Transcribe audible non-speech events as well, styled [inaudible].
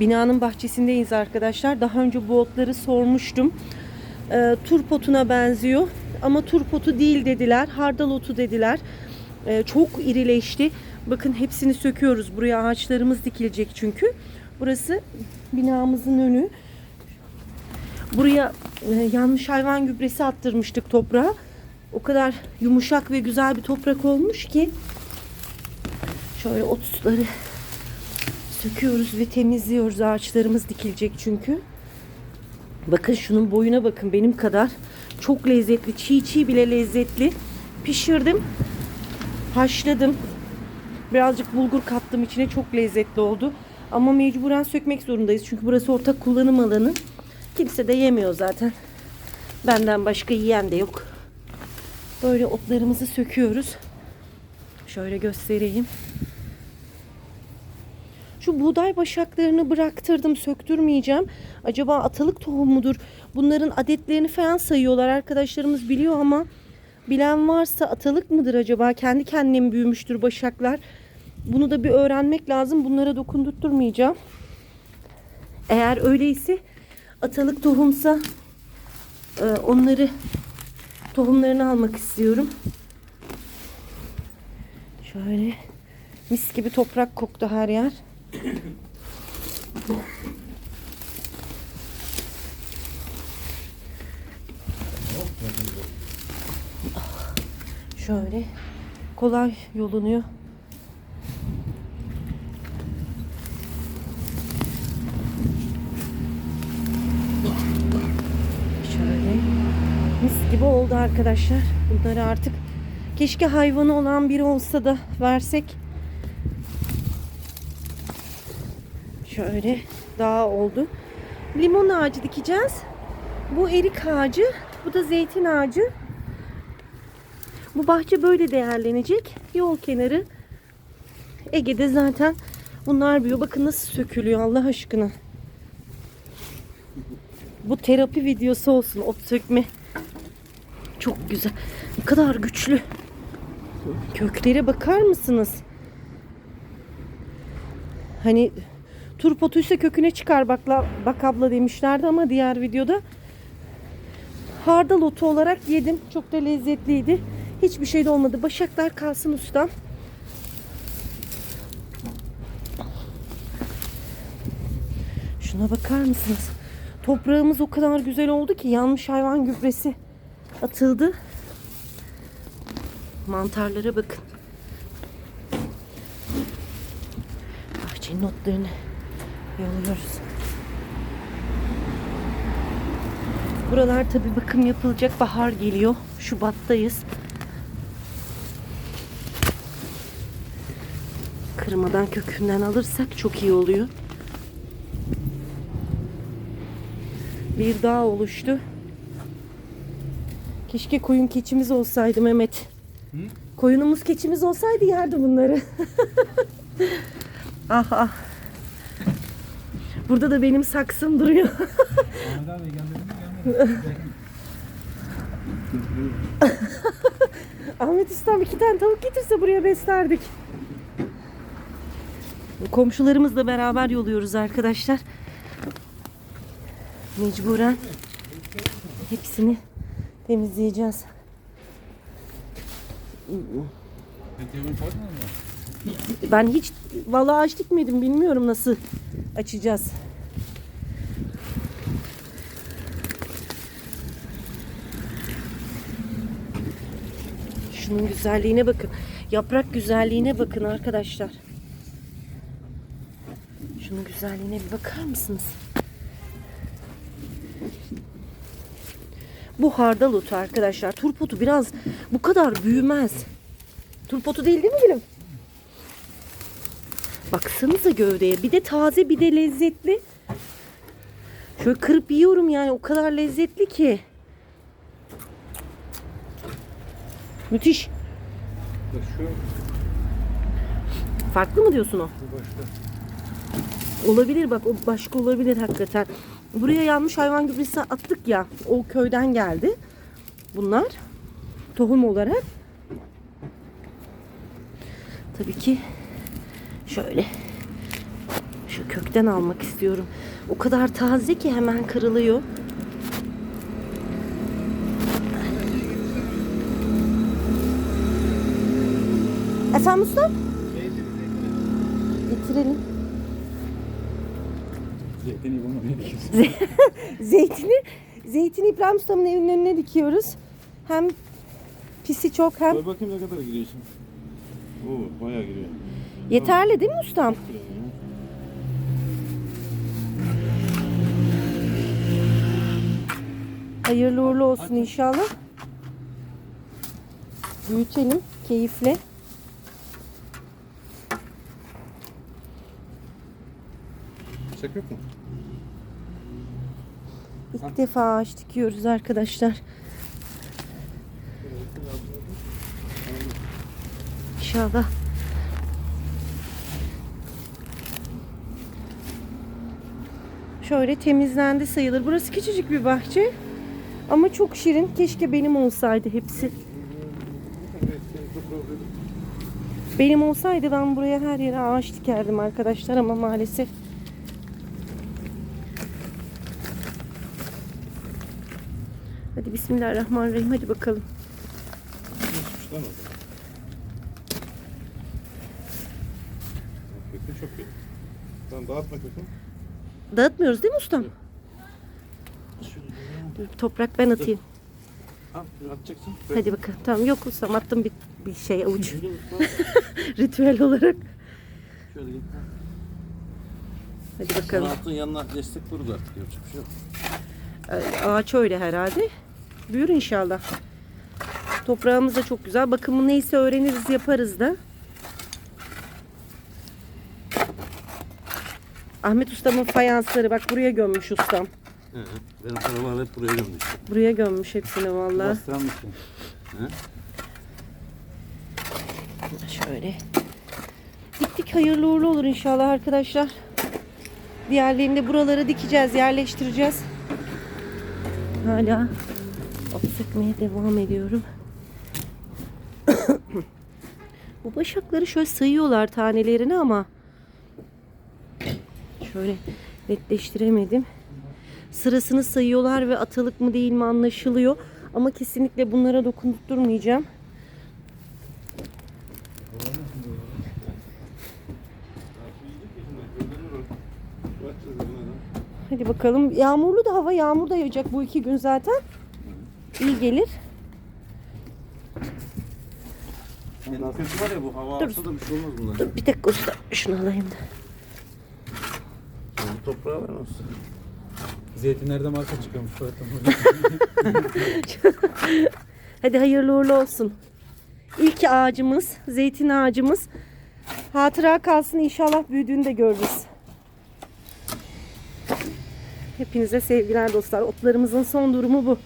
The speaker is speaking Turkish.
Binanın bahçesindeyiz arkadaşlar. Daha önce bu otları sormuştum. Ee, turpotuna benziyor ama turpotu değil dediler. Hardal otu dediler. Ee, çok irileşti. Bakın hepsini söküyoruz. Buraya ağaçlarımız dikilecek çünkü. Burası binamızın önü. Buraya e, yanmış hayvan gübresi attırmıştık toprağa. O kadar yumuşak ve güzel bir toprak olmuş ki şöyle otları söküyoruz ve temizliyoruz. Ağaçlarımız dikilecek çünkü. Bakın şunun boyuna bakın benim kadar. Çok lezzetli. Çiğ çiğ bile lezzetli. Pişirdim. Haşladım. Birazcık bulgur kattım içine. Çok lezzetli oldu. Ama mecburen sökmek zorundayız. Çünkü burası ortak kullanım alanı. Kimse de yemiyor zaten. Benden başka yiyen de yok. Böyle otlarımızı söküyoruz. Şöyle göstereyim. Şu buğday başaklarını bıraktırdım, söktürmeyeceğim. Acaba atalık tohum mudur? Bunların adetlerini falan sayıyorlar. Arkadaşlarımız biliyor ama bilen varsa atalık mıdır acaba? Kendi kendine mi büyümüştür başaklar? Bunu da bir öğrenmek lazım. Bunlara dokundurtturmayacağım. Eğer öyleyse atalık tohumsa e, onları tohumlarını almak istiyorum. Şöyle mis gibi toprak koktu her yer. Şöyle kolay yolunuyor. Şöyle mis gibi oldu arkadaşlar. Bunları artık keşke hayvanı olan biri olsa da versek. Şöyle daha oldu. Limon ağacı dikeceğiz. Bu erik ağacı, bu da zeytin ağacı. Bu bahçe böyle değerlenecek. Yol kenarı. Ege'de zaten bunlar büyüyor. Bakın nasıl sökülüyor Allah aşkına. Bu terapi videosu olsun. Ot sökme. Çok güzel. Ne kadar güçlü. Köklere bakar mısınız? Hani turpotuysa köküne çıkar bakla, bak abla demişlerdi ama diğer videoda hardal otu olarak yedim. Çok da lezzetliydi. Hiçbir şey de olmadı. Başaklar kalsın ustam. Şuna bakar mısınız? Toprağımız o kadar güzel oldu ki yanmış hayvan gübresi atıldı. Mantarlara bakın. Bahçenin otlarını yolluyoruz. Buralar tabi bakım yapılacak. Bahar geliyor. Şubat'tayız. Kırmadan kökünden alırsak çok iyi oluyor. Bir dağ oluştu. Keşke koyun keçimiz olsaydı Mehmet. Koyunumuz keçimiz olsaydı yerdi bunları. [laughs] ah ah. Burada da benim saksım duruyor. [laughs] Ahmet Ustam iki tane tavuk getirse buraya beslerdik. Komşularımızla beraber yoluyoruz arkadaşlar. Mecburen hepsini temizleyeceğiz. Ben hiç vallahi ağaç dikmedim bilmiyorum nasıl açacağız. Şunun güzelliğine bakın. Yaprak güzelliğine bakın arkadaşlar. Şunun güzelliğine bir bakar mısınız? Bu hardal otu arkadaşlar. Turpotu biraz bu kadar büyümez. Turpotu değil değil mi gülüm? Baksanıza gövdeye. Bir de taze bir de lezzetli. Şöyle kırıp yiyorum yani o kadar lezzetli ki. Müthiş. Şu Farklı mı diyorsun o? Olabilir bak o başka olabilir hakikaten. Buraya yanmış hayvan gübresi attık ya. O köyden geldi. Bunlar tohum olarak. Tabii ki şöyle Şu kökten almak istiyorum. O kadar taze ki hemen kırılıyor. Efendim usta? Getirelim. Zeytini bunu ne dikiyorsun? [laughs] Zeytini, zeytini İbrahim Usta'nın evinin önüne dikiyoruz. Hem pisi çok hem Koy bakayım ne kadar giriyorsun. Oo bayağı giriyor. Yeterli değil mi ustam? Hayırlı uğurlu olsun inşallah. Büyütelim keyifle. Bıçak yok mu? İlk defa ağaç dikiyoruz arkadaşlar. İnşallah. Şöyle temizlendi sayılır. Burası küçücük bir bahçe. Ama çok şirin. Keşke benim olsaydı hepsi. Benim olsaydı ben buraya her yere ağaç dikerdim arkadaşlar ama maalesef Hadi Bismillahirrahmanirrahim. Hadi bakalım. Çok iyi. Sen dağıtma kökünü. Dağıtmıyoruz değil mi ustam? Toprak ben atayım. Al atacaksın. Hadi bakalım. Tamam yok ustam attım bir, bir şey avuç. [laughs] Ritüel olarak. Şöyle git. Hadi bakalım. Altın yanına destek kurdu artık yapacak bir şey yok. Ee, Ağaç öyle herhalde. Büyür inşallah. Toprağımız da çok güzel. Bakımı neyse öğreniriz yaparız da. Ahmet ustamın fayansları bak buraya gömmüş ustam. He, benim paralar hep buraya gömdük. Buraya gömmüş hepsini vallahi. Bastıramışsın. Şöyle. Diktik hayırlı uğurlu olur inşallah arkadaşlar. Diğerlerini de buralara dikeceğiz, yerleştireceğiz. Hala ot sıkmaya devam ediyorum. [coughs] Bu başakları şöyle sayıyorlar tanelerini ama şöyle netleştiremedim. Sırasını sayıyorlar ve atalık mı değil mi anlaşılıyor. Ama kesinlikle bunlara dokundurmayacağım. Hadi bakalım. Yağmurlu da hava yağmur da yağacak bu iki gün zaten. İyi gelir. Kötü var ya bu hava alsa da bir şey olmaz bunlar. Dur bir dakika usta. Şunu alayım da. Toprağı var nasıl? Zeytinlerde marka çıkıyormuş. Fırat'tan. [laughs] Hadi hayırlı uğurlu olsun. İlk ağacımız, zeytin ağacımız. Hatıra kalsın inşallah büyüdüğünde görürüz. Hepinize sevgiler dostlar. Otlarımızın son durumu bu.